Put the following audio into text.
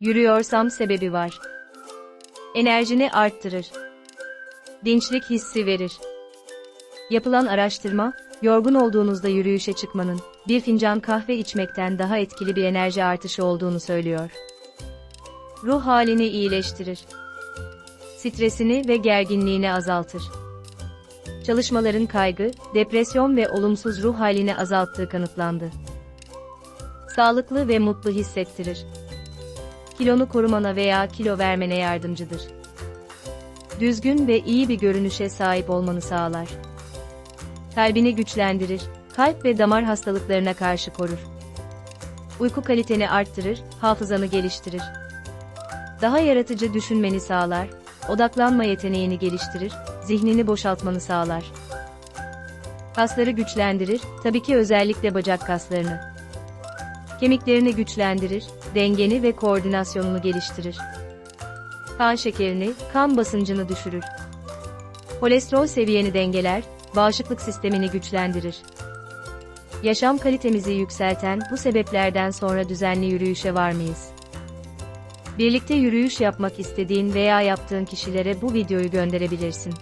Yürüyorsam sebebi var. Enerjini arttırır. Dinçlik hissi verir. Yapılan araştırma, yorgun olduğunuzda yürüyüşe çıkmanın, bir fincan kahve içmekten daha etkili bir enerji artışı olduğunu söylüyor. Ruh halini iyileştirir. Stresini ve gerginliğini azaltır. Çalışmaların kaygı, depresyon ve olumsuz ruh halini azalttığı kanıtlandı. Sağlıklı ve mutlu hissettirir. Kilonu korumana veya kilo vermene yardımcıdır. Düzgün ve iyi bir görünüşe sahip olmanı sağlar. Kalbini güçlendirir, kalp ve damar hastalıklarına karşı korur. Uyku kaliteni arttırır, hafızanı geliştirir. Daha yaratıcı düşünmeni sağlar, odaklanma yeteneğini geliştirir, zihnini boşaltmanı sağlar. Kasları güçlendirir, tabii ki özellikle bacak kaslarını. Kemiklerini güçlendirir, dengeni ve koordinasyonunu geliştirir. Kan şekerini, kan basıncını düşürür. Kolesterol seviyeni dengeler, bağışıklık sistemini güçlendirir. Yaşam kalitemizi yükselten bu sebeplerden sonra düzenli yürüyüşe var mıyız? Birlikte yürüyüş yapmak istediğin veya yaptığın kişilere bu videoyu gönderebilirsin.